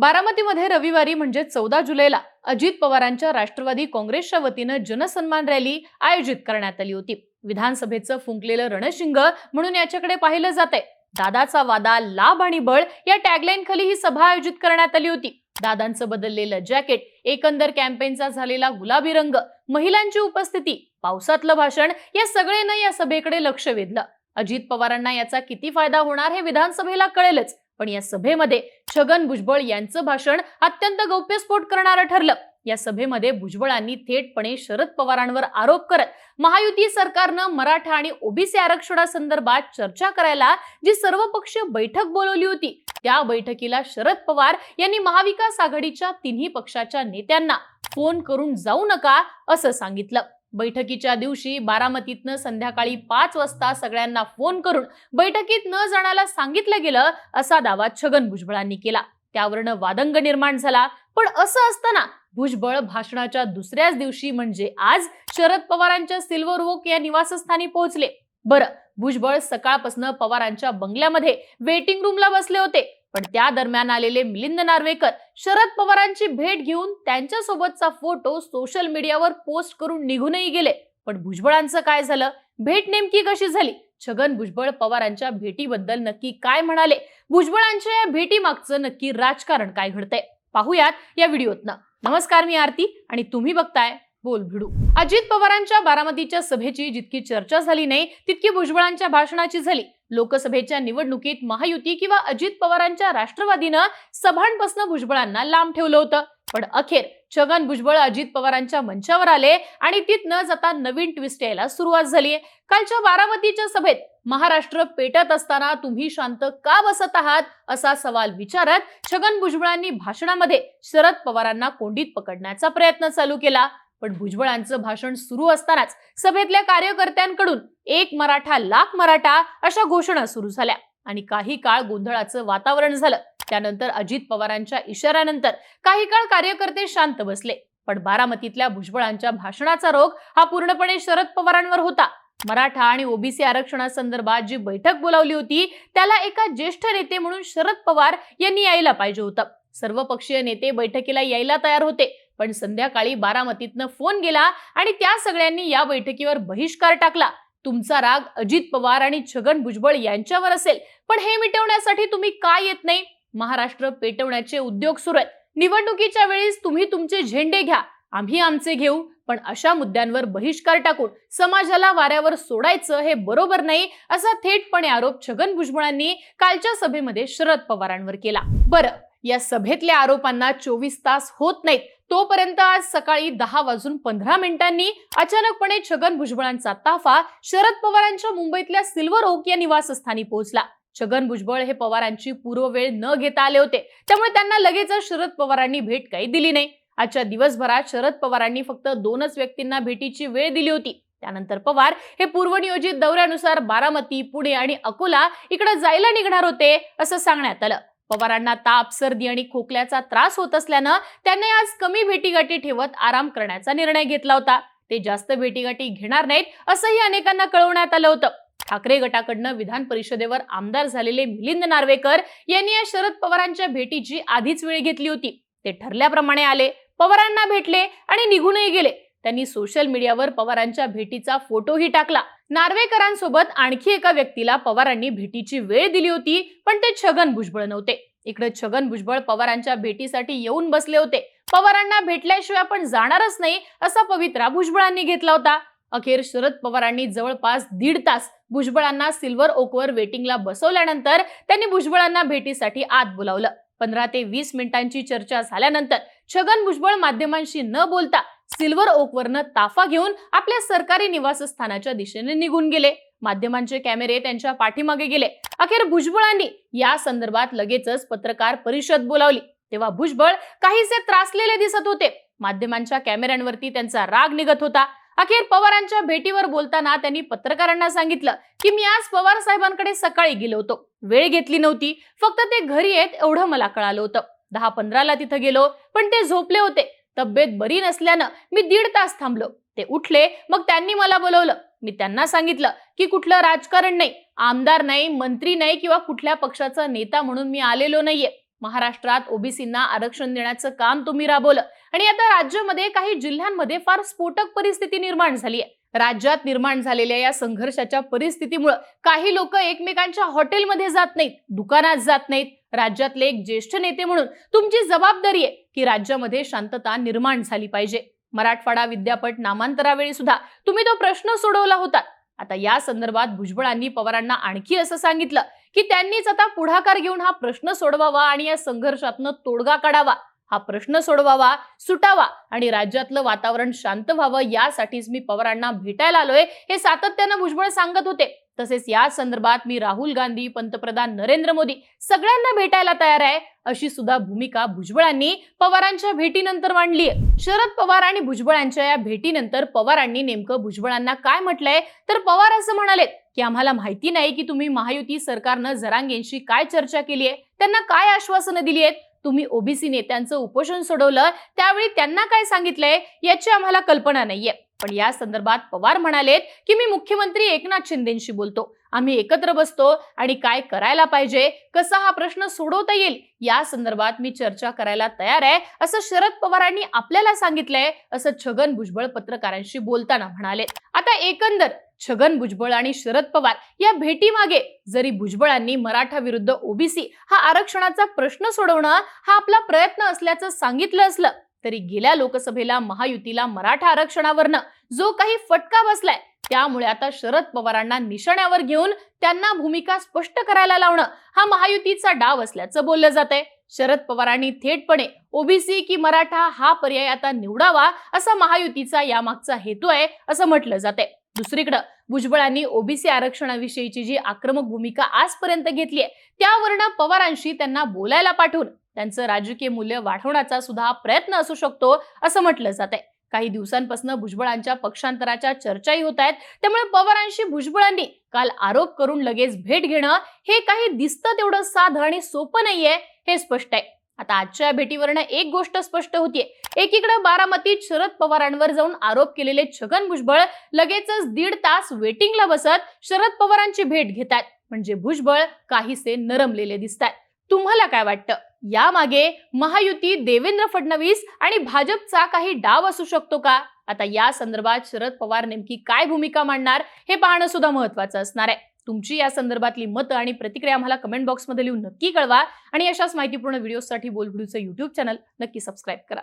बारामतीमध्ये रविवारी म्हणजे चौदा जुलैला अजित पवारांच्या राष्ट्रवादी काँग्रेसच्या वतीनं जनसन्मान रॅली आयोजित करण्यात आली होती. विधानसभेचं फुंकलेलं रणशिंग म्हणून याच्याकडे पाहिलं जात आहे दादाचा वादा लाभ आणि बळ या टॅगलाईन खाली ही सभा आयोजित करण्यात आली होती. दादांचं बदललेलं जॅकेट एकंदर कॅम्पेनचा झालेला गुलाबी रंग महिलांची उपस्थिती पावसातलं भाषण या सगळेनं या सभेकडे लक्ष वेधलं. अजित पवारांना याचा किती फायदा होणार हे विधानसभेला कळेलच. पण या सभेमध्ये छगन भुजबळ यांचं भाषण अत्यंत गौप्यस्फोट करणारं ठरलं. या सभेमध्ये भुजबळांनी थेटपणे शरद पवारांवर आरोप करत महायुती सरकारनं मराठा आणि ओबीसी आरक्षणासंदर्भात चर्चा करायला जी सर्वपक्षीय बैठक बोलवली होती त्या बैठकीला शरद पवार यांनी महाविकास आघाडीच्या तिन्ही पक्षाच्या नेत्यांना फोन करून जाऊ नका असं सांगितलं. बैठकीच्या दिवशी बारामतीतनं संध्याकाळी पाच वाजता सगळ्यांना फोन करून बैठकीत न जाण्याला सांगितलं गेलं असा दावा छगन भुजबळांनी केला. त्यावरनं वादंग निर्माण झाला. पण असं असताना भुजबळ भाषणाच्या दुसऱ्याच दिवशी म्हणजे आज शरद पवारांच्या सिल्वर ओक या निवासस्थानी पोहोचले. बरं भुजबळ सकाळपासून पवारांच्या बंगल्यामध्ये वेटिंग रूमला बसले होते. पण त्या दरम्यान आलेले मिलिंद नार्वेकर शरद पवारांची भेट घेऊन त्यांच्यासोबतचा फोटो सोशल मीडियावर पोस्ट करून निघूनही गेले. पण भुजबळांचं काय झालं? भेट नेमकी कशी झाली? छगन भुजबळ पवारांच्या भेटीबद्दल नक्की काय म्हणाले? भुजबळांच्या या भेटीमागचं नक्की राजकारण काय घडतंय? पाहूयात या व्हिडिओतनं. नमस्कार मी आरती आणि तुम्ही बघताय बोल भिडू अजित पवारांच्या बारामतीच्या सभेची जितकी चर्चा झाली नाही तितकी भुजबळांच्या भाषणाची झाली. लोकसभेच्या निवडणुकीत महायुती किंवा अजित पवारांच्या राष्ट्रवादीनं सभांपासून भुजबळांना लांब ठेवलं होतं. पण अखेर छगन भुजबळ अजित पवारांच्या मंचावर आले आणि तीत न जाता नवीन ट्विस्ट यायला सुरुवात झाली कालच्या बारामतीच्या सभेत महाराष्ट्र पेटत असताना तुम्ही शांत का बसत आहात? असा सवाल विचारत छगन भुजबळांनी भाषणामध्ये शरद पवारांना कोंडीत पकडण्याचा प्रयत्न चालू केला. पण भुजबळांचं भाषण सुरू असतानाच सभेतल्या कार्यकर्त्यांकडून एक मराठा लाख मराठा अशा घोषणा सुरू झाल्या. आणि काही काळ गोंधळाचं वातावरण झालं. त्यानंतर अजित पवारांच्या इशाऱ्यानंतर काही काळ कार्यकर्ते शांत बसले. पण बारामतीतल्या भुजबळांच्या भाषणाचा रोग हा पूर्णपणे शरद पवारांवर होता. मराठा आणि ओबीसी आरक्षणासंदर्भात जी बैठक बोलावली होती त्याला एका ज्येष्ठ नेते म्हणून शरद पवार यांनी यायला पाहिजे होतं. सर्वपक्षीय नेते बैठकीला यायला तयार होते. पण संध्याकाळी बारामतीतनं फोन गेला आणि त्या सगळ्यांनी या बैठकीवर बहिष्कार टाकला. तुमचा राग अजित पवार आणि छगन भुजबळ यांच्यावर असेल पण हे मिटवण्यासाठी तुम्ही का येत नाही? महाराष्ट्र पेटवण्याचे उद्योग सुरू आहेत. निवडणुकीच्या वेळेस तुम्ही तुमचे झेंडे घ्या. आम्ही आमचे घेऊ पण अशा मुद्द्यांवर बहिष्कार टाकून समाजाला वाऱ्यावर सोडायचं हे बरोबर नाही असा थेटपणे आरोप छगन भुजबळांनी कालच्या सभेमध्ये शरद पवारांवर केला. बरं या सभेतल्या आरोपांना चोवीस तास होत नाहीत. तोपर्यंत आज सकाळी दहा वाजून पंधरा मिनिटांनी अचानकपणे छगन भुजबळांचा ताफा शरद पवारांच्या मुंबईतल्या सिल्वर ओक या निवासस्थानी पोहोचला. छगन भुजबळ हे पवारांची पूर्व वेळ न घेता आले होते. त्यामुळे त्यांना लगेचच शरद पवारांनी भेट काही दिली नाही. आजच्या दिवसभरात शरद पवारांनी फक्त दोनच व्यक्तींना भेटीची वेळ दिली होती. त्यानंतर पवार हे पूर्वनियोजित दौऱ्यानुसार बारामती पुणे आणि अकोला इकडे जायला निघणार होते असं सांगण्यात आलं. पवारांना ताप सर्दी आणि खोकल्याचा त्रास होत असल्यानं त्यांनी आज कमी भेटीगाठी ठेवत आराम करण्याचा निर्णय घेतला होता. ते जास्त भेटीगाठी घेणार नाहीत असंही अनेकांना कळवण्यात आलं होतं. ठाकरे गटाकडनं विधान परिषदेवर आमदार झालेले मिलिंद नार्वेकर यांनी या शरद पवारांच्या भेटीची आधीच वेळ घेतली होती. ते ठरल्याप्रमाणे आले. पवारांना भेटले आणि निघूनही गेले. त्यांनी सोशल मीडियावर पवारांच्या भेटीचा फोटोही टाकला. नार्वेकरांसोबत आणखी एका व्यक्तीला पवारांनी भेटीची वेळ दिली होती पण ते छगन भुजबळ नव्हते. इकडे छगन भुजबळ पवारांच्या भेटीसाठी येऊन बसले होते. पवारांना भेटल्याशिवाय आपण जाणारच नाही असा पवित्रा भुजबळांनी घेतला होता. अखेर शरद पवारांनी जवळपास दीड तास भुजबळांना सिल्वर ओकवर वेटिंगला बसवल्यानंतर त्यांनी भुजबळांना भेटीसाठी आत बोलावलं. पंधरा ते वीस मिनिटांची चर्चा झाल्यानंतर छगन भुजबळ माध्यमांशी न बोलता सिल्वर ओकवरनं ताफा घेऊन आपल्या सरकारी निवासस्थानाच्या दिशेने निघून गेले. माध्यमांचे कॅमेरे त्यांच्या पाठीमागे गेले. अखेर भुजबळांनी या संदर्भात लगेचच पत्रकार परिषद बोलावली. तेव्हा भुजबळ काहीसे त्रासलेले दिसत होते. माध्यमांच्या कॅमेऱ्यांवरती त्यांचा राग निघत होता. अखेर पवारांच्या भेटीवर बोलताना त्यांनी पत्रकारांना सांगितलं की मी आज पवार साहेबांकडे सकाळी गेलो होतो. वेळ घेतली नव्हती. फक्त ते घरी येत एवढं मला कळालं होतं. दहा पंधराला तिथं गेलो पण ते झोपले होते. तब्येत बरी नसल्यानं मी दीड तास थांबलो. ते उठले मग त्यांनी मला बोलवलं. मी त्यांना सांगितलं की कुठलं राजकारण नाही आमदार नाही मंत्री नाही किंवा कुठल्या पक्षाचा नेता म्हणून मी आलेलो नाहीये. महाराष्ट्रात ओबीसींना आरक्षण देण्याचं काम तुम्ही राबवलं. आणि आता राज्यामध्ये काही जिल्ह्यांमध्ये फार स्फोटक परिस्थिती निर्माण झाली आहे राज्यात निर्माण झालेल्या या संघर्षाच्या परिस्थितीमुळे काही लोक एकमेकांच्या हॉटेलमध्ये जात नाहीत दुकानात जात नाहीत. राज्यातले एक ज्येष्ठ नेते म्हणून तुमची जबाबदारी आहे की राज्यामध्ये शांतता निर्माण झाली पाहिजे. मराठवाडा विद्यापीठ नामांतरावेळी सुद्धा तुम्ही तो प्रश्न सोडवला होता. आता या संदर्भात भुजबळांनी पवारांना आणखी असं सांगितलं की त्यांनीच आता पुढाकार घेऊन हा प्रश्न सोडवावा आणि या संघर्षातनं तोडगा काढावा. हा प्रश्न सोडवावा सुटावा आणि राज्यातलं वातावरण शांत व्हावं यासाठीच मी पवारांना भेटायला आलोय हे सातत्यानं भुजबळ सांगत होते. तसेच या संदर्भात मी राहुल गांधी पंतप्रधान नरेंद्र मोदी सगळ्यांना भेटायला तयार आहे अशी सुद्धा भूमिका भुजबळांनी पवारांच्या भेटीनंतर मांडली आहे. शरद पवार आणि भुजबळांच्या या भेटीनंतर पवारांनी नेमकं भुजबळांना काय म्हटलंय? तर पवार असं म्हणालेत की आम्हाला माहिती नाही की तुम्ही महायुती सरकारनं जरांगेंशी काय चर्चा केली आहे त्यांना काय आश्वासनं दिली आहेत तुम्ही ओबीसी नेत्यांचं उपोषण सोडवलं त्यावेळी त्यांना काय सांगितलंय याची आम्हाला कल्पना नाहीये. पण या संदर्भात पवार म्हणालेत की मी मुख्यमंत्री एकनाथ शिंदेशी बोलतो. आम्ही एकत्र बसतो आणि काय करायला पाहिजे कसा हा प्रश्न सोडवता येईल या संदर्भात मी चर्चा करायला तयार आहे असं शरद पवारांनी आपल्याला सांगितलंय असं छगन भुजबळ पत्रकारांशी बोलताना म्हणाले. आता एकंदर छगन भुजबळ आणि शरद पवार या भेटीमागे जरी भुजबळांनी मराठा विरुद्ध ओबीसी हा आरक्षणाचा प्रश्न सोडवणं हा आपला प्रयत्न असल्याचं सांगितलं असलं तरी गेल्या लोकसभेला महायुतीला मराठा आरक्षणावरनं जो काही फटका बसलाय त्यामुळे आता शरद पवारांना निशाण्यावर घेऊन त्यांना भूमिका स्पष्ट करायला लावणं हा महायुतीचा डाव असल्याचं बोललं जात आहे शरद पवारांनी थेटपणे ओबीसी की मराठा हा पर्याय आता निवडावा असा महायुतीचा यामागचा हेतू आहे असं म्हटलं जाते दुसरीकडं भुजबळांनी ओबीसी आरक्षणाविषयीची जी आक्रमक भूमिका आजपर्यंत घेतली आहे त्यावरनं पवारांशी त्यांना बोलायला पाठवून त्यांचं राजकीय मूल्य वाढवण्याचा सुद्धा प्रयत्न असू शकतो असं म्हटलं जात आहे काही दिवसांपासून भुजबळांच्या पक्षांतराच्या चर्चाही होत आहेत. त्यामुळे पवारांशी भुजबळांनी काल आरोप करून लगेच भेट घेणं हे काही दिसतं तेवढं साधं आणि सोपं नाहीये हे स्पष्ट आहे. आता आजच्या भेटीवरनं एक गोष्ट स्पष्ट होतीये. एकीकडे बारामतीत शरद पवारांवर जाऊन आरोप केलेले छगन भुजबळ लगेचच दीड तास वेटिंगला बसत शरद पवारांची भेट घेतात. म्हणजे भुजबळ काहीसे नरमलेले दिसतात. तुम्हाला काय वाटतं? यामागे महायुती देवेंद्र फडणवीस आणि भाजपचा काही डाव असू शकतो का? आता या संदर्भात शरद पवार नेमकी काय भूमिका मांडणार हे पाहणं सुद्धा महत्वाचं असणार आहे. तुमची या संदर्भातली मतं आणि प्रतिक्रिया आम्हाला कमेंट बॉक्समध्ये लिहून नक्की कळवा आणि अशाच माहितीपूर्ण व्हिडिओसाठी बोलबुडूचं युट्यूब चॅनल नक्की सबस्क्राईब करा.